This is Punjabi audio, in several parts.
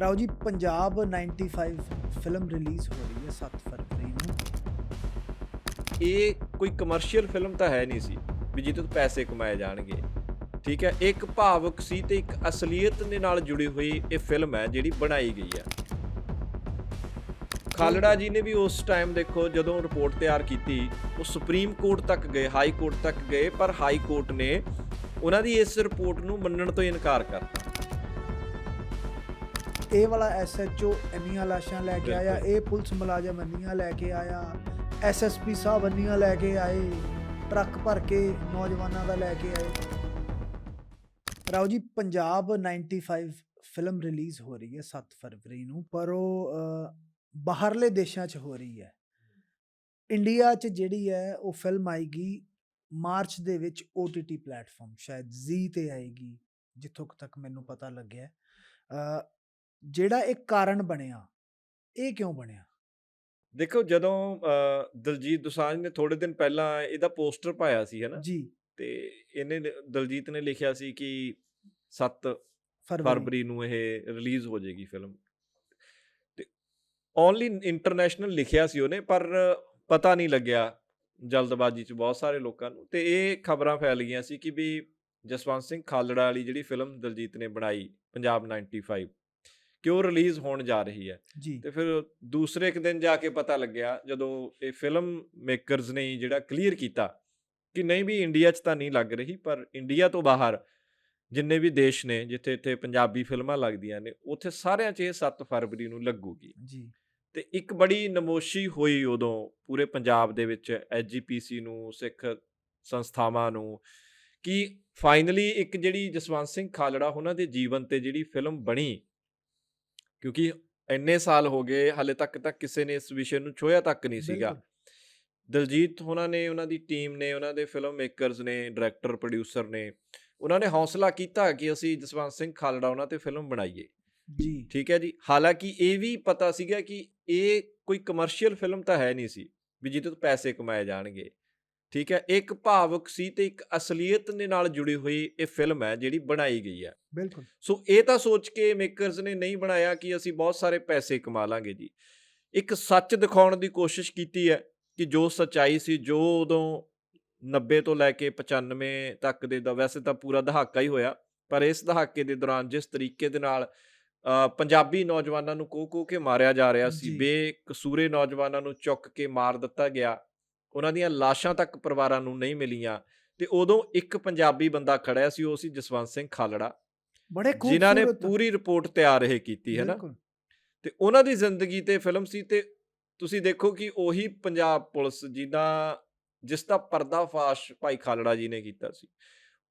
ਰਾਓ ਜੀ, ਪੰਜਾਬ 95 ਫਿਲਮ ਰਿਲੀਜ਼ ਹੋ ਰਹੀ ਹੈ 7 ਫਰਵਰੀ ਨੂੰ। ਇਹ ਕੋਈ ਕਮਰਸ਼ੀਅਲ ਫਿਲਮ ਤਾਂ ਹੈ ਨਹੀਂ ਸੀ ਵੀ ਜਿਹਦੇ ਤੋਂ ਪੈਸੇ ਕਮਾਏ ਜਾਣਗੇ। ਠੀਕ ਹੈ, ਇੱਕ ਭਾਵਕ ਸੀ ਤੇ ਇੱਕ ਅਸਲੀਅਤ ਦੇ ਨਾਲ ਜੁੜੀ ਹੋਈ ਇਹ ਫਿਲਮ ਹੈ ਜਿਹੜੀ ਬਣਾਈ ਗਈ ਹੈ। ਖਾਲੜਾ ਜੀ ਨੇ ਵੀ ਉਸ ਟਾਈਮ ਦੇਖੋ ਜਦੋਂ ਰਿਪੋਰਟ ਤਿਆਰ ਕੀਤੀ, ਉਹ ਸੁਪਰੀਮ ਕੋਰਟ ਤੱਕ ਗਏ, ਹਾਈ ਕੋਰਟ ਤੱਕ ਗਏ, ਪਰ ਹਾਈ ਕੋਰਟ ਨੇ ਉਹਨਾਂ ਦੀ ਇਸ ਰਿਪੋਰਟ ਨੂੰ ਮੰਨਣ ਤੋਂ ਇਨਕਾਰ ਕਰਤਾ। ਇਹ ਵਾਲਾ ਐਸਐਚਓ ਇੰਨੀਆਂ ਲਾਸ਼ਾਂ ਲੈ ਕੇ ਆਇਆ। ਇਹ ਪੁਲਿਸ ਮੁਲਾਜ਼ਮ ਇੰਨੀਆਂ ਲੈ ਕੇ ਆਇਆ ਐਸਐਸਪੀ ਸਾਹਿਬ ਇੰਨੀਆਂ ਲੈ ਕੇ ਆਏ ਟਰੱਕ ਭਰ ਕੇ ਨੌਜਵਾਨਾਂ ਦਾ ਲੈ ਕੇ ਆਏ। ਰਾਓ ਜੀ ਪੰਜਾਬ 95 ਫਿਲਮ ਰਿਲੀਜ਼ ਹੋ ਰਹੀ ਹੈ 7 ਫਰਵਰੀ ਨੂੰ ਪਰ ਉਹ ਬਾਹਰਲੇ ਦੇਸ਼ਾਂ 'ਚ ਹੋ ਰਹੀ ਹੈ। ਇੰਡੀਆ 'ਚ ਜਿਹੜੀ ਹੈ ਉਹ ਫਿਲਮ ਆਏਗੀ ਮਾਰਚ ਦੇ ਵਿੱਚ OTT ਪਲੇਟਫਾਰਮ ਸ਼ਾਇਦ ਜ਼ੀ ਤੇ ਆਏਗੀ ਜਿੱਥੋਂ ਤੱਕ ਮੈਨੂੰ ਪਤਾ ਲੱਗਿਆ। ਜਿਹੜਾ ਇੱਕ ਕਾਰਨ ਬਣਿਆ ਇਹ ਕਿਉਂ ਬਣਿਆ? ਦੇਖੋ ਜਦੋਂ ਅਹ, ਦਲਜੀਤ ਦੋਸਾਂਝ ਨੇ ਥੋੜੇ ਦਿਨ ਪਹਿਲਾਂ ਇਹਦਾ ਪੋਸਟਰ ਪਾਇਆ ਸੀ ਹੈਨਾ? ਜੀ। ਤੇ ਇਹਨੇ ਦਲਜੀਤ ਨੇ ਲਿਖਿਆ ਸੀ ਕਿ 7 ਫਰਵਰੀ। ਫਰਵਰੀ ਨੂੰ ਇਹ ਰਿਲੀਜ਼ ਹੋ ਜਾਏਗੀ ਫਿਲਮ। ਤੇ ਓਨਲੀ ਇੰਟਰਨੈਸ਼ਨਲ ਲਿਖਿਆ ਸੀ ਉਹਨੇ ਪਰ ਪਤਾ ਨਹੀਂ ਲੱਗਿਆ ਜਲਦਬਾਜ਼ੀ ਚ ਬਹੁਤ ਸਾਰੇ ਲੋਕਾਂ ਨੂੰ। ਤੇ ਇਹ ਖਬਰਾਂ ਫੈਲ ਗਈਆਂ ਸੀ ਕਿ ਵੀ ਜਸਵੰਤ ਸਿੰਘ ਖਾਲੜਾ ਵਾਲੀ ਜਿਹੜੀ ਫਿਲਮ ਦਲਜੀਤ ਨੇ ਬਣਾਈ ਪੰਜਾਬ 95 ਕਿ ਉਹ ਰਿਲੀਜ਼ ਹੋਣ ਜਾ ਰਹੀ ਹੈ? ਤੇ ਫਿਰ ਦੂਸਰੇ ਇੱਕ ਦਿਨ ਜਾ ਕੇ ਪਤਾ ਲੱਗਿਆ ਜਦੋਂ ਇਹ ਫਿਲਮ ਮੇਕਰਸ ਨੇ ਜਿਹੜਾ ਕਲੀਅਰ ਕੀਤਾ ਕਿ ਨਹੀਂ ਵੀ ਇੰਡੀਆ 'ਚ ਤਾਂ ਨਹੀਂ ਲੱਗ ਰਹੀ ਪਰ ਇੰਡੀਆ ਤੋਂ ਬਾਹਰ ਜਿੰਨੇ ਵੀ ਦੇਸ਼ ਨੇ ਜਿੱਥੇ ਇੱਥੇ ਪੰਜਾਬੀ ਫਿਲਮਾਂ ਲੱਗਦੀਆਂ ਨੇ ਉੱਥੇ ਸਾਰਿਆਂ 'ਚ ਇਹ 7 ਫਰਵਰੀ ਨੂੰ ਲੱਗੂਗੀ। ਜੀ। ਤੇ ਇੱਕ ਬੜੀ ਨਮੋਸ਼ੀ ਹੋਈ ਉਦੋਂ ਪੂਰੇ ਪੰਜਾਬ ਦੇ ਵਿੱਚ ਐਜੀਪੀਸੀ ਨੂੰ ਸਿੱਖ ਸੰਸਥਾਵਾਂ ਨੂੰ ਕਿ ਫਾਈਨਲੀ ਇੱਕ ਜਿਹੜੀ ਜਸਵੰਤ ਸਿੰਘ ਖਾਲੜਾ ਉਹਨਾਂ ਦੇ ਜੀਵਨ ਤੇ ਜਿਹੜੀ ਫਿਲਮ ਬਣੀ ਕਿਉਂਕਿ ਇੰਨੇ ਸਾਲ ਹੋ ਗਏ ਹਾਲੇ ਤੱਕ ਤਾਂ ਕਿਸੇ ਨੇ ਇਸ ਵਿਸ਼ੇ ਨੂੰ ਛੋਇਆ ਤੱਕ ਨਹੀਂ ਸੀਗਾ। ਦਲਜੀਤ ਉਹਨਾਂ ਨੇ ਉਹਨਾਂ ਦੀ ਟੀਮ ਨੇ ਉਹਨਾਂ ਦੇ ਫਿਲਮ ਮੇਕਰਸ ਨੇ ਡਾਇਰੈਕਟਰ ਪ੍ਰੋਡਿਊਸਰ ਨੇ ਉਹਨਾਂ ਨੇ ਹੌਸਲਾ ਕੀਤਾ ਕਿ ਅਸੀਂ ਜਸਵੰਤ ਸਿੰਘ ਖਾਲੜਾ ਉਹਨਾਂ ਤੇ ਫਿਲਮ ਬਣਾਈਏ। ਜੀ। ਠੀਕ ਹੈ ਜੀ? ਹਾਲਾਂਕਿ ਇਹ ਵੀ ਪਤਾ ਸੀਗਾ ਕਿ ਇਹ ਕੋਈ ਕਮਰਸ਼ੀਅਲ ਫਿਲਮ ਤਾਂ ਹੈ ਨਹੀਂ ਸੀ ਵੀ ਜਿਹਦੇ ਤੋਂ ਪੈਸੇ ਕਮਾਏ ਜਾਣਗੇ। ਠੀਕ ਹੈ ਇੱਕ ਭਾਵਕ ਸੀ ਤੇ ਇੱਕ ਅਸਲੀਅਤ ਦੇ ਨਾਲ ਜੁੜੀ ਹੋਈ ਇਹ ਫਿਲਮ ਹੈ ਜਿਹੜੀ ਬਣਾਈ ਗਈ ਹੈ। ਬਿਲਕੁਲ। ਸੋ ਇਹ ਤਾਂ ਸੋਚ ਕੇ ਮੇਕਰਸ ਨੇ ਨਹੀਂ ਬਣਾਇਆ ਕਿ ਅਸੀਂ ਬਹੁਤ ਸਾਰੇ ਪੈਸੇ ਕਮਾ ਲਾਂਗੇ ਜੀ। ਇੱਕ ਸੱਚ ਦਿਖਾਉਣ ਦੀ ਕੋਸ਼ਿਸ਼ ਕੀਤੀ ਹੈ ਕਿ ਜੋ ਸਚਾਈ ਸੀ ਜੋ ਉਦੋਂ 90 ਤੋਂ ਲੈ ਕੇ 95 ਤੱਕ ਦੇ ਦਾ ਵੈਸੇ ਤਾਂ ਪੂਰਾ ਦਹਾਕਾ ਹੀ ਹੋਇਆ ਪਰ ਇਸ ਦਹਾਕੇ ਦੇ ਦੌਰਾਨ ਜਿਸ ਤਰੀਕੇ ਦੇ ਨਾਲ ਪੰਜਾਬੀ ਨੌਜਵਾਨਾਂ ਨੂੰ ਕੋਹ ਕੇ ਮਾਰਿਆ ਜਾ ਰਿਹਾ ਸੀ। ਬੇਕਸੂਰੇ ਨੌਜਵਾਨਾਂ ਨੂੰ ਚੁੱਕ ਕੇ ਮਾਰ ਦਿੱਤਾ ਗਿਆ ਉਹਨਾਂ ਦੀਆਂ ਲਾਸ਼ਾਂ ਤੱਕ ਪਰਿਵਾਰਾਂ ਨੂੰ ਨਹੀਂ ਮਿਲੀਆਂ ਤੇ ਉਦੋਂ ਇੱਕ ਪੰਜਾਬੀ ਬੰਦਾ ਖੜਿਆ ਸੀ ਉਹ ਸੀ ਜਸਵੰਤ ਸਿੰਘ ਖਾਲੜਾ ਬੜੇ ਖੂਬਸੂਰਤ ਜਿਨ੍ਹਾਂ ਨੇ ਪੂਰੀ ਰਿਪੋਰਟ ਤਿਆਰ ਇਹ ਕੀਤੀ ਹੈ ਨਾ? ਬਿਲਕੁਲ। ਤੇ ਉਹਨਾਂ ਦੀ ਜ਼ਿੰਦਗੀ ਤੇ ਫਿਲਮ ਸੀ ਤੇ ਤੁਸੀਂ ਦੇਖੋ ਕਿ ਉਹੀ ਪੰਜਾਬ ਪੁਲਿਸ ਜਿੱਦਾਂ ਜਿਸ ਦਾ ਪਰਦਾਫਾਸ਼ ਭਾਈ ਖਾਲੜਾ ਜੀ ਨੇ ਕੀਤਾ ਸੀ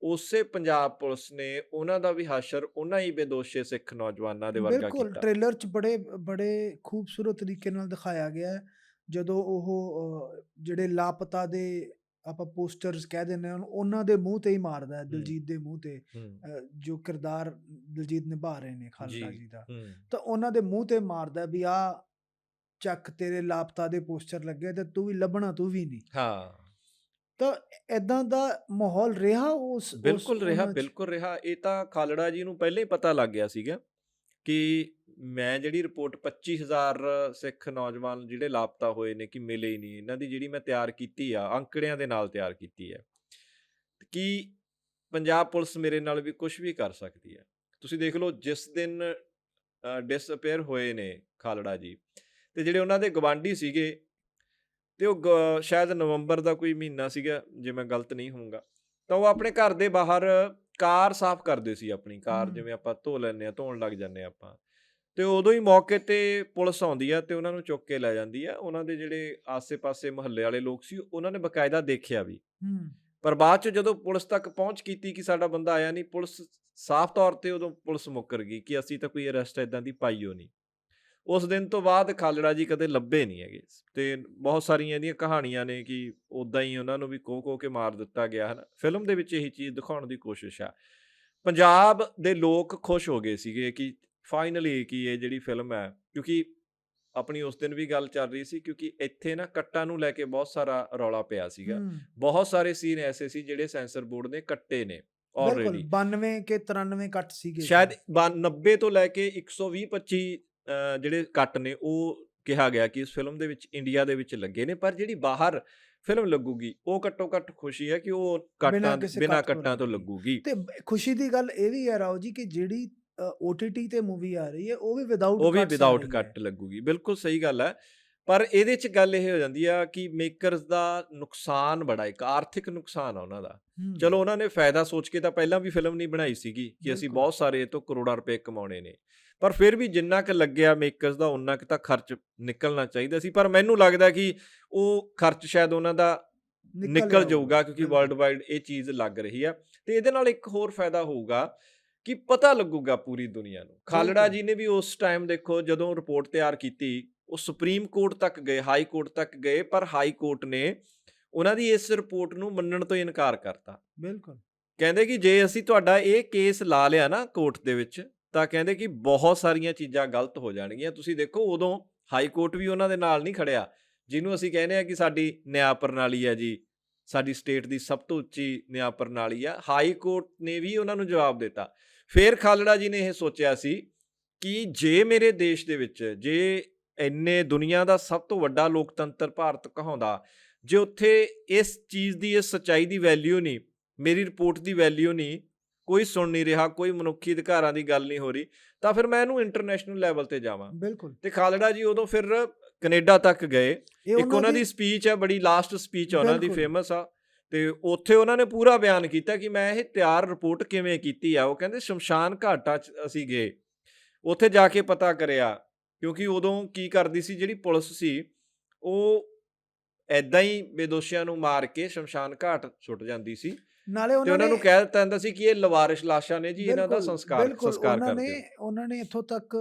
ਉਸੇ ਪੰਜਾਬ ਪੁਲਿਸ ਨੇ ਉਹਨਾਂ ਦਾ ਵੀ ਹਾਸ਼ਰ ਉਹਨਾਂ ਹੀ ਬੇਦੋਸ਼ੇ ਸਿੱਖ ਨੌਜਵਾਨਾਂ ਦੇ ਵਰਗਾ ਬਿਲਕੁਲ ਕੀਤਾ। ਟ੍ਰੇਲਰ 'ਚ ਬੜੇ ਬੜੇ ਖੂਬਸੂਰਤ ਤਰੀਕੇ ਨਾਲ ਦਿਖਾਇਆ ਗਿਆ ਹੈ। ਜਦੋਂ ਉਹ ਜਿਹੜੇ ਲਾਪਤਾ ਦੇ ਆਪਾਂ ਪੋਸਟਰਸ ਕਹਿ ਦਿੰਦੇ ਹਾਂ ਉਹਨਾਂ ਦੇ ਮੂੰਹ ਤੇ ਹੀ ਮਾਰਦਾ ਹੈ ਦਿਲਜੀਤ ਦੇ ਮੂੰਹ ਤੇ ਹੂੰ, ਜੋ ਕਿਰਦਾਰ ਦਿਲਜੀਤ ਨਿਭਾ ਰਹੇ ਨੇ ਖਾਲਸਾ ਜੀ। ਜੀ ਦਾ। ਹੂੰ, ਤਾਂ ਉਹਨਾਂ ਦੇ ਮੂੰਹ ਤੇ ਮਾਰਦਾ ਵੀ ਆ ਚੱਕ ਤੇਰੇ ਲਾਪਤਾ ਦੇ ਪੋਸਟਰ ਲੱਗੇ ਤੇ ਤੂੰ ਵੀ ਲੱਭਣਾ ਤੂੰ ਵੀ ਨਹੀਂ। ਹਾਂ। ਤਾਂ ਇਦਾਂ ਦਾ ਮਾਹੌਲ ਰਿਹਾ ਉਸ ਉਸ ਬਿਲਕੁਲ ਰਿਹਾ ਉਹਨਾਂ 'ਚ? ਬਿਲਕੁਲ ਰਿਹਾ। ਇਹ ਤਾਂ ਖਾਲੜਾ ਜੀ ਨੂੰ ਪਹਿਲਾਂ ਹੀ ਪਤਾ ਲੱਗ ਗਿਆ ਸੀਗਾ ਕਿ ਮੈਂ ਜਿਹੜੀ ਰਿਪੋਰਟ 25000 ਸਿੱਖ ਨੌਜਵਾਨ ਜਿਹੜੇ ਲਾਪਤਾ ਹੋਏ ਨੇ ਕਿ ਮਿਲੇ ਹੀ ਨਹੀਂ ਇਹਨਾਂ ਦੀ ਜਿਹੜੀ ਮੈਂ ਤਿਆਰ ਕੀਤੀ ਆ ਅੰਕੜਿਆਂ ਦੇ ਨਾਲ ਤਿਆਰ ਕੀਤੀ ਹੈ ਕਿ ਪੰਜਾਬ ਪੁਲਿਸ ਮੇਰੇ ਨਾਲ ਵੀ ਕੁਝ ਵੀ ਕਰ ਸਕਦੀ ਹੈ ਤੁਸੀਂ ਦੇਖ ਲਓ ਜਿਸ ਦਿਨ ਡਿਸਅਪੀਅਰ ਹੋਏ ਨੇ ਖਾਲੜਾ ਜੀ ਤੇ ਜਿਹੜੇ ਉਹਨਾਂ ਦੇ ਗਵਾਂਢੀ ਸੀਗੇ ਤੇ ਉਹ ਸ਼ਾਇਦ ਨਵੰਬਰ ਦਾ ਕੋਈ ਮਹੀਨਾ ਸੀਗਾ ਜੇ ਮੈਂ ਗਲਤ ਨਹੀਂ ਹੋਊਂਗਾ ਤਾਂ ਉਹ ਆਪਣੇ ਘਰ ਦੇ ਬਾਹਰ ਕਾਰ ਸਾਫ਼ ਕਰਦੇ ਸੀ ਆਪਣੀ ਕਾਰ। ਜਿਵੇਂ ਆਪਾਂ ਧੋ ਲੈਂਦੇ ਆ ਧੋਣ ਲੱਗ ਜਾਂਦੇ ਆ ਆਪਾਂ ਤੇ ਉਦੋਂ ਹੀ ਮੌਕੇ ਤੇ ਪੁਲਿਸ ਆਉਂਦੀ ਆ ਤੇ ਉਹਨਾਂ ਨੂੰ ਚੁੱਕ ਕੇ ਲੈ ਜਾਂਦੀ ਆ। ਉਹਨਾਂ ਦੇ ਜਿਹੜੇ ਆਸੇ-ਪਾਸੇ ਮੁਹੱਲੇ ਵਾਲੇ ਲੋਕ ਸੀ ਉਹਨਾਂ ਨੇ ਬਕਾਇਦਾ ਦੇਖਿਆ ਵੀ। ਹੂੰ। ਪਰ ਬਾਅਦ ਚ ਜਦੋਂ ਪੁਲਿਸ ਤੱਕ ਪਹੁੰਚ ਕੀਤੀ ਕਿ ਸਾਡਾ ਬੰਦਾ ਆਇਆ ਨਹੀਂ ਪੁਲਿਸ ਸਾਫ਼ ਤੌਰ ਤੇ ਉਦੋਂ ਪੁਲਿਸ ਮੁੱਕਰ ਗਈ ਕਿ ਅਸੀਂ ਤਾਂ ਕੋਈ ਅਰੈਸਟ ਇਦਾਂ ਦੀ ਪਾਈ ਹੋ ਨਹੀਂ। ਉਸ ਦਿਨ ਤੋਂ ਬਾਅਦ ਖਾਲੜਾ ਜੀ ਕਦੇ ਲੱਭੇ ਨਹੀਂ ਹੈਗੇ। ਤੇ ਬਹੁਤ ਸਾਰੀਆਂ ਇਹਦੀਆਂ ਕਹਾਣੀਆਂ ਨੇ ਕਿ ਉਦਾਂ ਹੀ ਉਹਨਾਂ ਨੂੰ ਵੀ ਕੋਹ ਕੋਹ ਕੇ ਮਾਰ ਦਿੱਤਾ ਗਿਆ ਹੈ ਫਿਲਮ ਦੇ ਵਿੱਚ ਇਹੀ ਚੀਜ਼ ਦਿਖਾਉਣ ਦੀ ਕੋਸ਼ਿਸ਼ ਆ। ਪੰਜਾਬ ਦੇ ਲੋਕ ਖੁਸ਼ ਹੋ ਗਏ ਸੀਗੇ ਕਿ ਫਾਈਨਲੀ ਕਿ ਇਹ ਜਿਹੜੀ ਫਿਲਮ ਹੈ ਕਿਉਂਕਿ ਆਪਣੀ ਉਸ ਦਿਨ ਵੀ ਗੱਲ ਚੱਲ ਰਹੀ ਸੀ ਕਿਉਂਕਿ ਇੱਥੇ ਨਾ ਕੱਟਾਂ ਨੂੰ ਲੈ ਕੇ ਬਹੁਤ ਸਾਰਾ ਰੌਲਾ ਪਿਆ ਸੀਗਾ। ਬਹੁਤ ਸਾਰੇ ਸੀਨ ਐਸੇ ਸੀ ਜਿਹੜੇ ਸੈਂਸਰ ਬੋਰਡ ਨੇ ਕੱਟੇ ਨੇ ਆਲਰੇਡੀ 92 ਕੇ 93 ਕੱਟ ਸੀਗੇ ਸ਼ਾਇਦ। ਬਾ- 90 ਤੋਂ ਲੈ ਕੇ 120 25 ਅ, ਜਿਹੜੇ ਕੱਟ ਨੇ ਉਹ ਕਿਹਾ ਗਿਆ ਕਿ ਇਸ ਫਿਲਮ ਦੇ ਵਿੱਚ ਇੰਡੀਆ ਦੇ ਵਿੱਚ ਲੱਗੇ ਨੇ ਪਰ ਜਿਹੜੀ ਬਾਹਰ ਫਿਲਮ ਲੱਗੂਗੀ ਉਹ ਘੱਟੋ ਘੱਟ ਖੁਸ਼ੀ ਹੈ ਕਿ ਉਹ ਕੱਟਾਂ ਬਿਨਾਂ ਕੱਟ ਤੋਂ ਲੱਗੂਗੀ। ਤੇ ਖੁਸ਼ੀ ਦੀ ਗੱਲ ਇਹ ਵੀ ਹੈ ਰਾਓ ਜੀ ਕਿ ਜਿਹੜੀ OTT ਤੇ ਮੂਵੀ ਆ ਰਹੀ ਹੈ ਉਹ ਵੀ ਵਿਦਆਊਟ ਉਹ ਵੀ ਵਿਦਆਊਟ ਕੱਟ ਲੱਗੂਗੀ ਬਿਲਕੁਲ ਸਹੀ ਗੱਲ ਹੈ। ਪਰ ਇਹਦੇ ਚ ਗੱਲ ਇਹ ਹੋ ਜਾਂਦੀ ਆ ਕਿ ਮੇਕਰਸ ਦਾ ਨੁਕਸਾਨ ਬੜਾ ਇੱਕ ਆਰਥਿਕ ਨੁਕਸਾਨ ਆ ਉਹਨਾਂ ਦਾ। ਚਲੋ ਉਹਨਾਂ ਨੇ ਫਾਇਦਾ ਸੋਚ ਕੇ ਤਾਂ ਪਹਿਲਾਂ ਵੀ ਫਿਲਮ ਨਹੀਂ ਬਣਾਈ ਸੀਗੀ ਕਿ ਅਸੀਂ। ਬਹੁਤ ਸਾਰੇ ਇਹ ਤੋਂ ਕਰੋੜਾਂ ਰੁਪਏ ਕਮਾਉਣੇ ਨੇ। ਪਰ ਫਿਰ ਵੀ ਜਿੰਨਾ ਕੁ ਲੱਗਿਆ ਮੇਕਰਸ ਦਾ ਉਨਾ ਕੁ ਤਾਂ ਖਰਚ ਨਿਕਲਣਾ ਚਾਹੀਦਾ ਸੀ। ਪਰ ਮੈਨੂੰ ਲੱਗਦਾ ਕਿ ਉਹ ਖਰਚ ਸ਼ਾਇਦ ਉਹਨਾਂ ਦਾ ਨਿਕਲ ਜਾਊਗਾ ਕਿਉਂਕਿ। ਵਰਲਡ ਵਾਈਡ ਇਹ ਚੀਜ਼ ਲੱਗ ਰਹੀ ਆ। ਤੇ ਇਹਦੇ ਨਾਲ ਇੱਕ ਹੋਰ ਫਾਇਦਾ ਹੋਊਗਾ ਕਿ ਪਤਾ ਲੱਗੂਗਾ ਪੂਰੀ ਦੁਨੀਆ ਨੂੰ। ਖਾਲੜਾ। ਜੀ ਨੇ ਵੀ ਉਸ ਟਾਈਮ ਦੇਖੋ ਜਦੋਂ ਰਿਪੋਰਟ ਤਿਆਰ ਕੀਤੀ ਉਹ ਸੁਪਰੀਮ ਕੋਰਟ ਤੱਕ ਗਏ ਹਾਈ ਕੋਰਟ ਤੱਕ ਗਏ ਪਰ ਹਾਈ ਕੋਰਟ ਨੇ ਉਹਨਾਂ ਦੀ ਇਸ ਰਿਪੋਰਟ ਨੂੰ ਮੰਨਣ ਤੋਂ ਇਨਕਾਰ ਕਰਤਾ। ਬਿਲਕੁਲ। ਕਹਿੰਦੇ ਕਿ ਜੇ ਅਸੀਂ ਤੁਹਾਡਾ ਇਹ ਕੇਸ ਲਾ ਲਿਆ ਨਾ ਕੋਰਟ ਦੇ ਵਿੱਚ ਤਾਂ ਕਹਿੰਦੇ ਕਿ ਬਹੁਤ ਸਾਰੀਆਂ ਚੀਜ਼ਾਂ ਗਲਤ ਹੋ ਜਾਣਗੀਆਂ। ਤੁਸੀਂ ਦੇਖੋ ਉਦੋਂ ਹਾਈ ਕੋਰਟ ਵੀ ਉਹਨਾਂ ਦੇ ਨਾਲ ਨਹੀਂ ਖੜਿਆ ਜਿਹਨੂੰ ਅਸੀਂ ਕਹਿੰਦੇ ਆ ਕਿ ਸਾਡੀ ਨਿਆਂ ਪ੍ਰਣਾਲੀ ਹੈ ਜੀ ਸਾਡੀ ਸਟੇਟ ਦੀ ਸਭ ਤੋਂ ਉੱਚੀ ਨਿਆਂ ਪ੍ਰਣਾਲੀ ਆ। ਹਾਈ ਕੋਰਟ ਨੇ ਵੀ ਉਹਨਾਂ ਨੂੰ ਜਵਾਬ ਦਿੱਤਾ। ਫਿਰ ਖਾਲੜਾ ਜੀ ਨੇ ਇਹ ਸੋਚਿਆ ਸੀ ਕਿ ਜੇ ਮੇਰੇ ਦੇਸ਼ ਦੇ ਵਿੱਚ ਜੇ ਇੰਨੇ ਦੁਨੀਆ ਦਾ ਸਭ ਤੋਂ ਵੱਡਾ ਲੋਕਤੰਤਰ ਭਾਰਤ ਕਹਾਉਂਦਾ ਜੇ ਉੱਥੇ ਇਸ ਚੀਜ਼ ਦੀ ਇਸ ਸੱਚਾਈ ਦੀ ਵੈਲਿਊ ਨਹੀਂ ਮੇਰੀ ਰਿਪੋਰਟ ਦੀ ਵੈਲਿਊ ਨਹੀਂ ਕੋਈ ਸੁਣ ਨਹੀਂ ਰਿਹਾ ਕੋਈ ਮਨੁੱਖੀ ਅਧਿਕਾਰਾਂ ਦੀ ਗੱਲ ਨਹੀਂ ਹੋ ਰਹੀ ਤਾਂ ਫਿਰ ਮੈਂ ਇਹਨੂੰ ਇੰਟਰਨੈਸ਼ਨਲ ਲੈਵਲ ਤੇ ਜਾਵਾਂ। ਬਿਲਕੁਲ। ਤੇ ਖਾਲੜਾ ਜੀ ਉਦੋਂ ਫਿਰ ਕੈਨੇਡਾ ਤੱਕ ਗਏ। ਇੱਕ ਉਹਨਾਂ ਦੀ ਸਪੀਚ ਹੈ ਬੜੀ ਲਾਸਟ ਸਪੀਚ ਉਹਨਾਂ ਦੀ। ਫੇਮਸ ਆ। ਤੇ ਉੱਥੇ ਉਹਨਾਂ ਨੇ ਪੂਰਾ ਬਿਆਨ ਕੀਤਾ ਕਿ ਮੈਂ ਇਹ ਤਿਆਰ ਰਿਪੋਰਟ ਕਿਵੇਂ ਕੀਤੀ ਆ। ਉਹ ਕਹਿੰਦੇ ਸ਼ਮਸ਼ਾਨ ਘਾਟਾਂ 'ਚ ਅਸੀਂ ਗਏ। ਉੱਥੇ ਜਾ ਕੇ ਪਤਾ ਕਰਿਆ ਕਿਉਂਕਿ ਉਦੋਂ ਕੀ ਕਰਦੀ ਸੀ ਜਿਹੜੀ ਪੁਲਿਸ ਸੀ ਉਹ ਐਦਾਂ ਹੀ ਬੇਦੋਸ਼ੀਆਂ ਨੂੰ ਮਾਰ ਕੇ ਸ਼ਮਸ਼ਾਨ ਘਾਟ ਸੁੱਟ ਜਾਂਦੀ ਸੀ ਨਾਲੇ ਉਹਨਾਂ ਨੇ ਕਹਿ ਦਿੱਤਾ ਜਾਂਦਾ ਸੀ ਕਿ ਇਹ ਲਵਾਰਿਸ਼ ਲਾਸ਼ਾਂ ਨੇ ਜੀ ਇਹਨਾਂ ਦਾ ਸੰਸਕਾਰ ਸੰਸਕਾਰ ਉਹਨਾਂ ਕਰ ਨੇ ਉਹਨਾਂ ਨੇ ਇੱਥੋਂ ਤੱਕ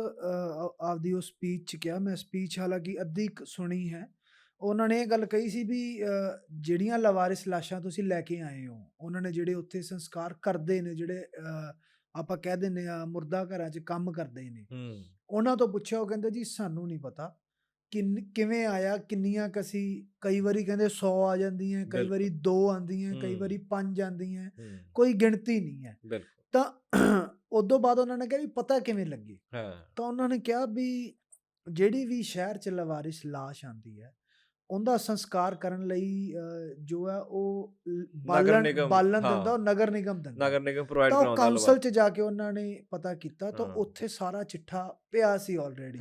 ਆਪਦੀ ਉਹ ਸਪੀਚ ਚ ਕਿਹਾ। ਮੈਂ ਸਪੀਚ ਹਾਲਾਂਕਿ ਅੱਧੀ ਸੁਣੀ ਹੈ। ਉਹਨਾਂ ਨੇ ਇਹ ਗੱਲ ਕਹੀ ਸੀ ਵੀ ਅ, ਜਿਹੜੀਆਂ ਲਵਾਰਿਸ ਲਾਸ਼ਾਂ ਤੁਸੀਂ ਲੈ ਕੇ ਆਏ ਹੋ ਉਹਨਾਂ ਨੇ ਜਿਹੜੇ ਉੱਥੇ ਸੰਸਕਾਰ ਕਰਦੇ ਨੇ ਜਿਹੜੇ ਅ, ਆਪਾਂ ਕਹਿ ਦਿੰਨੇ ਆ ਮੁਰਦਾ ਘਰਾਂ 'ਚ ਕੰਮ ਕਰਦੇ ਨੇ ਹੂੰ। ਉਹਨਾਂ ਤੋਂ ਪੁੱਛਿਆ ਉਹ ਕਹਿੰਦੇ ਜੀ ਸਾਨੂੰ ਨਹੀਂ ਪਤਾ ਕਿੰਨ ਕਿਵੇਂ ਆਇਆ ਕਿੰਨੀਆਂ ਕੁ ਅਸੀਂ ਕਈ ਵਾਰੀ ਕਹਿੰਦੇ 100 ਆ ਜਾਂਦੀਆਂ ਕਈ ਬਿਲਕੁਲ। ਵਾਰੀ 2 ਆਉਂਦੀਆਂ ਕਈ ਹੂੰ। ਵਾਰੀ 5 ਆਉਂਦੀਆਂ ਹੂੰ। ਕੋਈ ਗਿਣਤੀ ਨਹੀਂ ਹੈ। ਬਿਲਕੁਲ। ਤਾਂ ਉਦੋਂ ਬਾਅਦ ਉਹਨਾਂ ਨੇ ਕਿਹਾ ਵੀ ਪਤਾ ਕਿਵੇਂ ਲੱਗੇ? ਹਾਂ। ਤਾਂ ਉਹਨਾਂ ਨੇ ਕਿਹਾ ਵੀ ਜਿਹੜੀ ਵੀ ਸ਼ਹਿਰ ਚ ਲਵਾਰਿਸ ਲਾਸ਼ ਆਂਦੀ ਹੈ ਉਹਦਾ ਸੰਸਕਾਰ ਕਰਨ ਲਈ ਜੋ ਹੈ ਉਹ ਬਾਲਣ ਬਾਲਣ। ਦਿੰਦਾ ਉਹ ਨਗਰ ਨਿਗਮ ਦਿੰਦਾ ਨਗਰ ਨਿਗਮ ਪ੍ਰੋਵਾਈਡ ਤਾਂ ਕਰਾਉਂਦਾ ਕਾਉਂਸਲ ਚ ਜਾ ਕੇ ਉਹਨਾਂ ਨੇ ਪਤਾ ਕੀਤਾ ਤਾਂ। ਉੱਥੇ ਸਾਰਾ ਚਿੱਠਾ ਪਿਆ ਸੀ ਆਲਰੇਡੀ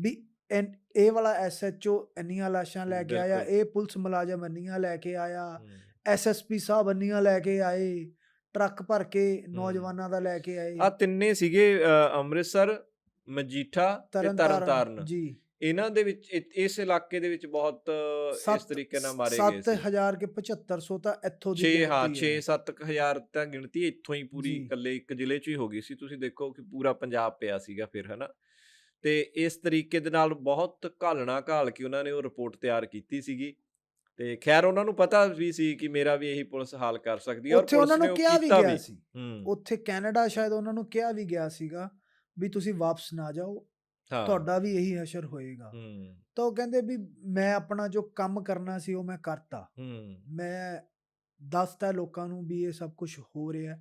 ਵੀ ਐਨ- ਇਹ ਵਾਲਾ ਐਸਐਚਓ ਇੰਨੀਆਂ ਲਾਸ਼ਾਂ ਲੈ ਕੇ ਆਇਆ। ਇਹ ਪੁਲਿਸ ਮੁਲਾਜ਼ਮ ਇੰਨੀਆਂ ਲੈ ਕੇ ਆਇਆ। ਐਸਐਸਪੀ ਸਾਹਿਬ ਇੰਨੀਆਂ ਲੈ ਕੇ ਆਏ ਟਰੱਕ ਭਰ ਕੇ ਨੌਜਵਾਨਾਂ ਦਾ ਲੈ ਕੇ ਆਏ ਆ ਤਿੰਨੇ ਸੀਗੇ ਅੰਮ੍ਰਿਤਸਰ ਮਜੀਠਾ ਤੇ ਤਰਨਤਾਰਨ ਜੀ ਇਹਨਾਂ ਦੇ ਵਿੱਚ ਇ- ਇਸ ਇਲਾਕੇ ਦੇ ਵਿੱਚ ਬਹੁਤ ਇਸ ਸੱਤ- ਤਰੀਕੇ ਨਾਲ ਮਾਰੇ ਗਏ ਸੀ। 7000 ਕੇ 7500 ਤਾਂ ਇੱਥੋਂ ਦੀ 6 ਹਾਂ ਗਿਣਤੀ 6 ਹੈ। 7 ਹਜ਼ਾਰ ਤਾਂ ਗਿਣਤੀ ਇੱਥੋਂ ਹੀ ਪੂਰੀ ਜੀ। ਇਕੱਲੇ ਇੱਕ ਜ਼ਿਲ੍ਹੇ 'ਚ ਹੀ ਹੋ ਗਈ ਸੀ। ਤੁਸੀਂ ਦੇਖੋ ਕਿ ਪੂਰਾ ਪੰਜਾਬ ਪਿਆ ਸੀਗਾ ਫਿਰ ਹਨਾ। ਤੇ ਇਸ ਤਰੀਕੇ ਦੇ ਨਾਲ ਬਹੁਤ ਘਾਲਣਾ ਘਾਲ ਕੇ ਉਹਨਾਂ ਨੇ ਉਹ ਰਿਪੋਰਟ ਤਿਆਰ ਕੀਤੀ ਸੀਗੀ। ਤੇ ਖੈਰ ਉਹਨਾਂ ਨੂੰ ਪਤਾ ਵੀ ਸੀ ਕਿ ਮੇਰਾ ਵੀ ਇਹੀ ਪੁਲਿਸ ਹਾਲ ਕਰ ਸਕਦੀ ਹੈ ਔਰ ਉੱਥੇ ਪੁਲਿਸ ਉਹਨਾਂ ਨੇ ਨੂੰ ਉਹ ਕਿਹਾ ਵੀ ਕੀਤਾ ਗਿਆ ਸੀ। ਹੂੰ। ਉੱਥੇ ਕੈਨੇਡਾ ਸ਼ਾਇਦ ਉਹਨਾਂ ਨੂੰ ਕਿਹਾ ਵੀ ਗਿਆ ਸੀਗਾ ਵੀ ਤੁਸੀਂ ਵਾਪਸ ਨਾ ਜਾਓ। ਤੁਹਾਡਾ ਵੀ ਇਹੀ ਹਸ਼ਰ ਹੋਏਗਾ। ਹੂੰ। ਤਾਂ ਉਹ ਕਹਿੰਦੇ ਵੀ ਮੈਂ ਆਪਣਾ ਜੋ ਕੰਮ ਕਰਨਾ ਸੀ ਉਹ ਮੈਂ ਕਰਤਾ। ਹੂੰ। ਮੈਂ ਦੱਸਤਾ ਲੋਕਾਂ ਨੂੰ ਵੀ ਇਹ ਸਭ ਕੁਝ ਹੋ ਰਿਹਾ।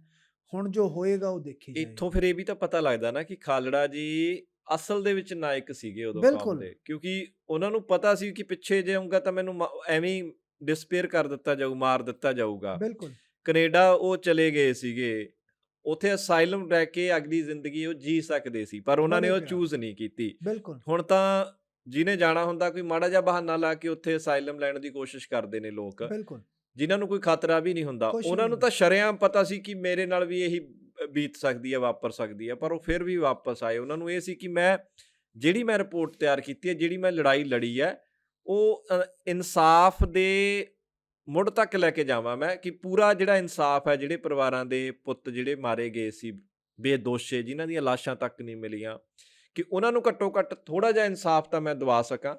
ਹੁਣ ਜੋ ਹੋਏਗਾ ਉਹ ਦੇਖੀ ਜਾਏਗੀ। ਇੱਥੋਂ ਫਿਰ ਇਹ ਵੀ ਤਾਂ ਪਤਾ ਲੱਗਦਾ ਨਾ ਕਿ ਖਾਲੜਾ ਜੀ ਅਸਲ ਦੇ ਵਿੱਚ ਨਾਇਕ ਸੀਗੇ ਉਦੋਂ ਕੌਮ ਬਿਲਕੁਲ। ਦੇ। ਕਿਉਂਕਿ ਉਹਨਾਂ ਨੂੰ ਪਤਾ ਸੀ ਕਿ ਪਿੱਛੇ ਜਾਊਂਗਾ ਤਾਂ ਮੈਨੂੰ ਐਵੇਂ ਡਿਸਪੇਅਰ ਕਰ ਦਿੱਤਾ ਜਾਊ ਮਾਰ ਦਿੱਤਾ ਜਾਊਗਾ। ਬਿਲਕੁਲ। ਕੈਨੇਡਾ ਉਹ ਚਲੇ ਗਏ ਸੀਗੇ। ਉਥੇ ਅਸਾਈਲਮ ਰਹਿ ਕੇ ਅਗਲੀ ਜ਼ਿੰਦਗੀ ਉਹ ਜੀ ਸਕਦੇ ਸੀ ਪਰ ਉਹਨਾਂ ਨੇ ਉਹ। ਚੂਜ਼ ਨਹੀਂ ਕੀਤੀ। ਬਿਲਕੁਲ। ਹੁਣ ਤਾਂ ਜਿਹਨੇ ਜਾਣਾ ਹੁੰਦਾ ਕੋਈ ਮਾੜਾ ਜਿਹਾ ਬਹਾਨਾ ਲਾ ਕੇ ਉੱਥੇ ਅਸਾਈਲਮ ਲੈਣ ਦੀ ਕੋਸ਼ਿਸ਼ ਕਰਦੇ ਨੇ ਲੋਕ ਬਿਲਕੁਲ। ਜਿਨ੍ਹਾਂ ਨੂੰ ਕੋਈ ਖਤਰਾ ਵੀ ਨਹੀਂ ਹੁੰਦਾ। ਉਹਨਾਂ ਨੂੰ ਤਾਂ ਸ਼ਰੇਆਮ ਪਤਾ ਸੀ ਕਿ ਮੇਰੇ ਨਾਲ ਵੀ ਇਹੀ ਬੀਤ ਸਕਦੀ ਹੈ ਵਾਪਰ ਸਕਦੀ ਹੈ ਪਰ ਉਹ ਫਿਰ ਵੀ ਵਾਪਸ ਆਏ। ਉਹਨਾਂ ਨੂੰ ਇਹ ਸੀ ਕਿ ਮੈਂ ਜਿਹੜੀ ਮੈਂ ਰਿਪੋਰਟ ਤਿਆਰ ਕੀਤੀ ਹੈ ਜਿਹੜੀ ਮੈਂ ਲੜਾਈ ਲੜੀ ਹੈ ਉਹ ਇਨਸਾਫ ਦੇ ਮੁੱਢ ਤੱਕ ਲੈ ਕੇ ਜਾਵਾਂ ਮੈਂ ਕਿ ਪੂਰਾ ਜਿਹੜਾ ਇਨਸਾਫ ਹੈ, ਜਿਹੜੇ ਪਰਿਵਾਰਾਂ ਦੇ ਪੁੱਤ ਜਿਹੜੇ ਮਾਰੇ ਗਏ ਸੀ, ਬੇਦੋਸ਼ੇ ਜਿਨ੍ਹਾਂ ਦੀਆਂ ਲਾਸ਼ਾਂ ਤੱਕ ਨਹੀਂ ਮਿਲੀਆਂ, ਕਿ ਉਹਨਾਂ ਨੂੰ ਘੱਟੋ ਘੱਟ ਥੋੜਾ ਜਿਹਾ ਇਨਸਾਫ ਤਾਂ ਮੈਂ ਦਵਾ ਸਕਾਂ।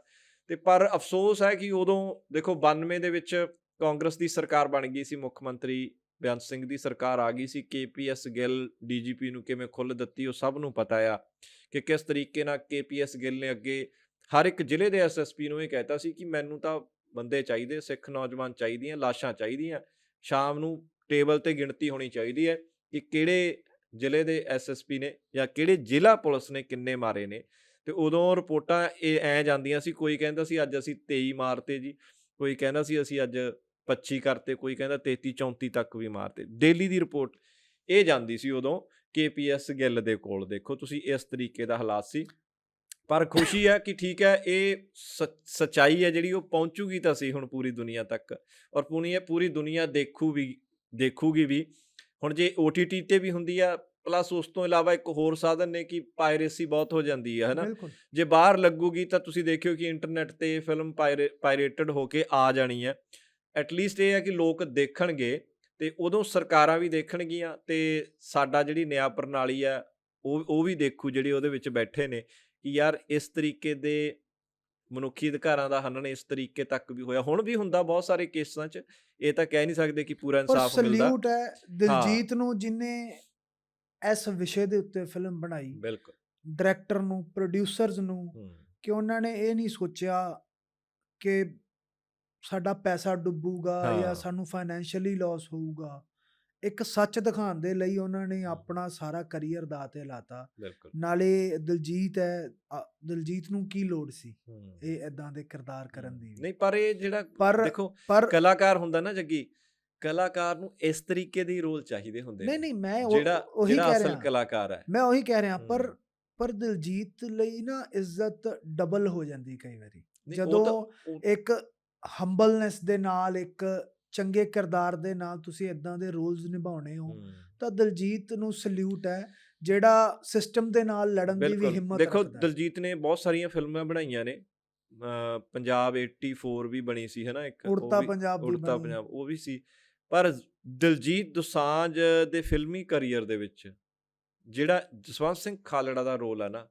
ਤੇ ਪਰ ਅਫਸੋਸ ਹੈ ਕਿ ਉਦੋਂ ਦੇਖੋ 92 ਦੇ ਵਿੱਚ ਕਾਂਗਰਸ ਦੀ ਸਰਕਾਰ ਬਣ ਗਈ ਸੀ, ਮੁੱਖ ਮੰਤਰੀ ਬੇਅੰਤ ਸਿੰਘ ਦੀ ਸਰਕਾਰ ਆ ਗਈ ਸੀ ਕੇਪੀਐਸ ਗਿੱਲ ਡੀਜੀਪੀ ਨੂੰ ਕਿਵੇਂ ਖੁੱਲ੍ਹ ਦਿੱਤੀ ਉਹ ਸਭ ਨੂੰ ਪਤਾ ਆ ਕਿ ਕਿਸ ਤਰੀਕੇ ਨਾਲ ਕੇਪੀਐਸ ਗਿੱਲ ਨੇ ਅੱਗੇ ਹਰ ਇੱਕ ਜ਼ਿਲ੍ਹੇ ਦੇ ਐਸਐਸਪੀ ਨੂੰ ਇਹ ਕਹਿਤਾ ਸੀ ਕਿ ਮੈਨੂੰ ਤਾਂ ਬੰਦੇ ਚਾਹੀਦੇ, ਸਿੱਖ ਨੌਜਵਾਨ ਚਾਹੀਦੀਆਂ, ਲਾਸ਼ਾਂ ਚਾਹੀਦੀਆਂ, ਸ਼ਾਮ ਨੂੰ ਟੇਬਲ ਤੇ ਗਿਣਤੀ ਹੋਣੀ ਚਾਹੀਦੀ ਹੈ ਕਿ ਕਿਹੜੇ ਜ਼ਿਲ੍ਹੇ ਦੇ ਐਸਐਸਪੀ ਨੇ ਜਾਂ ਕਿਹੜੇ ਜ਼ਿਲ੍ਹਾ ਪੁਲਿਸ ਨੇ ਕਿੰਨੇ ਮਾਰੇ ਨੇ। ਤੇ ਉਦੋਂ ਰਿਪੋਰਟਾਂ ਇਹ ਐ ਜਾਂਦੀਆਂ ਸੀ, ਕੋਈ ਕਹਿੰਦਾ ਸੀ ਅੱਜ ਅਸੀਂ 23 ਮਾਰਤੇ ਜੀ, ਕੋਈ ਕਹਿੰਦਾ ਸੀ ਅਸੀਂ ਅੱਜ 25 ਕਰਤੇ, ਕੋਈ ਕਹਿੰਦਾ 33 34 ਤੱਕ ਵੀ ਮਾਰਤੇ। ਡੇਲੀ ਦੀ ਰਿਪੋਰਟ ਇਹ ਜਾਂਦੀ ਸੀ ਉਦੋਂ ਕੇਪੀਐਸ ਗਿੱਲ ਦੇ ਕੋਲ। ਦੇਖੋ ਤੁਸੀਂ ਇਸ ਤਰੀਕੇ ਦਾ ਹਾਲਾਤ ਸੀ। ਪਰ ਖੁਸ਼ੀ ਹੈ ਕਿ ਠੀਕ ਹੈ ਇਹ ਸਚਾਈ ਹੈ ਜਿਹੜੀ ਉਹ ਪਹੁੰਚੂਗੀ ਤਾਂ ਸੀ ਹੁਣ ਪੂਰੀ ਦੁਨੀਆ ਤੱਕ। ਔਰ ਪੂਰੀ ਪੂਰੀ ਦੁਨੀਆ ਦੇਖੂ ਵੀ ਦੇਖੂਗੀ ਵੀ। ਹੁਣ ਜੇ OTT ਤੇ ਵੀ ਹੁੰਦੀ ਆ ਪਲੱਸ ਉਸ ਤੋਂ ਇਲਾਵਾ ਇੱਕ ਹੋਰ ਸਾਧਨ ਨੇ ਕਿ ਪਾਇਰੇਸੀ ਬਹੁਤ ਹੋ ਜਾਂਦੀ ਹੈ ਹਨਾ? ਜੇ ਬਾਹਰ ਲੱਗੂਗੀ ਤਾਂ ਤੁਸੀਂ ਦੇਖਿਓ ਕਿ ਇੰਟਰਨੈਟ ਤੇ ਫਿਲਮ ਪਾਇਰੇਟਡ ਹੋ ਕੇ ਆ ਜਾਣੀ ਹੈ ਐਟਲੀਸਟ ਇਹ ਹੈ ਕਿ ਲੋਕ ਦੇਖਣਗੇ ਤੇ ਉਦੋਂ ਸਰਕਾਰਾਂ ਵੀ ਦੇਖਣਗੀਆਂ ਤੇ ਸਾਡਾ ਜਿਹੜੀ ਨਿਆਂ ਪ੍ਰਣਾਲੀ ਆ ਉਹ ਉਹ ਵੀ ਦੇਖੂ ਜਿਹੜੇ ਉਹਦੇ ਵਿੱਚ ਬੈਠੇ ਨੇ। ਕਿ ਯਾਰ ਇਸ ਤਰੀਕੇ ਦੇ ਮਨੁੱਖੀ ਅਧਿਕਾਰਾਂ ਦਾ ਹਨਨ ਇਸ ਤਰੀਕੇ ਤੱਕ ਵੀ ਹੋਇਆ। ਹੁਣ ਵੀ ਹੁੰਦਾ ਬਹੁਤ ਸਾਰੇ ਕੇਸਾਂ 'ਚ ਇਹ ਤਾਂ ਕਹਿ ਨਹੀਂ ਸਕਦੇ ਕਿ ਪੂਰਾ ਇਨਸਾਫ ਮਿਲਦਾ। ਸਲੂਟ ਹੈ ਦਿਲਜੀਤ ਨੂੰ ਜਿਨੇ ਇਸ ਵਿਸ਼ੇ ਦੇ ਉੱਤੇ ਫਿਲਮ ਬਣਾਈ ਬਿਲਕੁਲ। ਡਾਇਰੈਕਟਰ ਨੂੰ ਪ੍ਰੋਡਿਊਸਰਸ ਨੂੰ ਕਿ ਉਹਨਾਂ ਨੇ ਇਹ ਨਹੀਂ ਸੋਚਿਆ ਕਿ ਸਾਡਾ ਪੈਸਾ ਡੁੱਬੂਗਾ। ਜਾਂ ਸਾਨੂੰ ਫਾਈਨੈਂਸ਼ੀਅਲੀ ਲਾਸ ਹੋਊਗਾ। ਇੱਕ ਸੱਚ ਦਿਖਾਉਣ ਦੇ ਲਈ ਉਹਨਾਂ ਨੇ ਆਪਣਾ ਸਾਰਾ ਕੈਰੀਅਰ ਦਾਅ ਤੇ ਲਾਤਾ ਬਿਲਕੁਲ। ਨਾਲੇ ਦਿਲਜੀਤ ਹੈ ਅ, ਦਿਲਜੀਤ ਨੂੰ ਕੀ ਲੋੜ ਸੀ। ਇਹ ਇਦਾਂ ਦੇ ਕਿਰਦਾਰ ਕਰਨ ਦੀ। ਨਹੀਂ ਪਰ ਇਹ ਜਿਹੜਾ ਪਰ ਦੇਖੋ ਪਰ ਕਲਾਕਾਰ ਹੁੰਦਾ ਨਾ ਜੱਗੀ ਕਲਾਕਾਰ ਨੂੰ ਇਸ ਤਰੀਕੇ ਦੇ ਰੋਲ ਚਾਹੀਦੇ ਹੁੰਦੇ ਨਹੀਂ ਨਹੀਂ ਮੈਂ ਉਹ- ਜਿਹੜਾ ਉਹੀ ਜਿਹੜਾ ਕਹਿ ਅਸਲ ਰਿਹਾ। ਕਲਾਕਾਰ ਹੈ। ਮੈਂ ਉਹੀ ਕਹਿ ਰਿਹਾ ਪਰ। ਪਰ ਦਿਲਜੀਤ ਲਈ ਨਾ ਇੱਜ਼ਤ ਡਬਲ ਹੋ ਜਾਂਦੀ ਕਈ ਵਾਰੀ। ਨਹੀਂ, ਉਹ ਜਦੋਂ ਉਹ- ਇੱਕ ਹੰਬਲਨੈਸ ਦੇ ਨਾਲ ਇੱਕ ਚੰਗੇ ਕਿਰਦਾਰ ਦੇ ਨਾਲ ਤੁਸੀਂ ਇਦਾਂ ਦੇ ਰੋਲਸ ਨਿਭਾਉਣੇ ਹੋ। ਤਾਂ ਦਿਲਜੀਤ ਨੂੰ ਸਲੂਟ ਹੈ ਜਿਹੜਾ ਸਿਸਟਮ ਦੇ ਨਾਲ ਲੜਨ ਦੀ ਵੀ ਹਿੰਮਤ ਦੇਖੋ। ਦਲਜੀਤ ਨੇ ਬਹੁਤ ਸਾਰੀਆਂ ਫਿਲਮਾਂ ਬਣਾਈਆਂ ਨੇ ਪੰਜਾਬ 84 ਵੀ ਬਣੀ ਸੀ ਹਨਾ ਇੱਕ ਉੜਤਾ ਪੰਜਾਬ ਉੜਤਾ। ਪੰਜਾਬ ਉਹ ਵੀ ਸੀ ਪਰ ਦਿਲਜੀਤ ਦੋਸਾਂਝ ਦੇ ਫਿਲਮੀ ਕੈਰੀਅਰ ਦੇ ਵਿੱਚ ਜਿਹੜਾ ਜਸਵੰਤ ਸਿੰਘ ਖਾਲੜਾ ਦਾ ਰੋਲ ਹੈ ਨਾ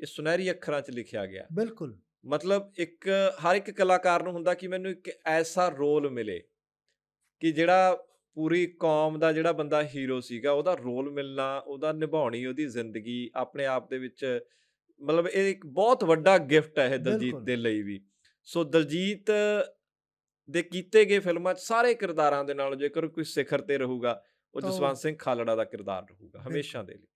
ਇਹ ਸੁਨਹਿਰੀ ਅੱਖਰਾਂ 'ਚ ਲਿਖਿਆ ਗਿਆ ਬਿਲਕੁਲ ਮਤਲਬ ਇੱਕ ਹਰ ਇੱਕ ਕਲਾਕਾਰ ਨੂੰ ਹੁੰਦਾ ਕਿ ਮੈਨੂੰ ਇੱਕ ਐਸਾ ਰੋਲ ਮਿਲੇ ਕਿ ਜਿਹੜਾ ਪੂਰੀ ਕੌਮ ਦਾ ਜਿਹੜਾ ਬੰਦਾ ਹੀਰੋ ਸੀਗਾ ਉਹਦਾ ਰੋਲ ਮਿਲਣਾ ਉਹਦਾ ਨਿਭਾਉਣੀ ਉਹਦੀ ਜ਼ਿੰਦਗੀ ਆਪਣੇ ਆਪ ਦੇ ਵਿੱਚ ਮਤਲਬ ਇਹ ਇੱਕ ਬਹੁਤ ਵੱਡਾ ਗਿਫਟ ਹੈ ਇਹ ਦਲਜੀਤ। ਦੇ ਲਈ ਵੀ। ਸੋ ਦਲਜੀਤ ਦੇ ਕੀਤੇ ਗਏ ਫਿਲਮਾਂ 'ਚ ਸਾਰੇ ਕਿਰਦਾਰਾਂ ਦੇ ਨਾਲ ਜੇਕਰ ਕੋਈ ਸਿਖਰ ਤੇ ਰਹੂਗਾ ਉਹ- ਜਸਵੰਤ ਸਿੰਘ ਖਾਲੜਾ ਦਾ ਕਿਰਦਾਰ ਰਹੂਗਾ ਹਮੇਸ਼ਾ ਦੇ ਲਈ।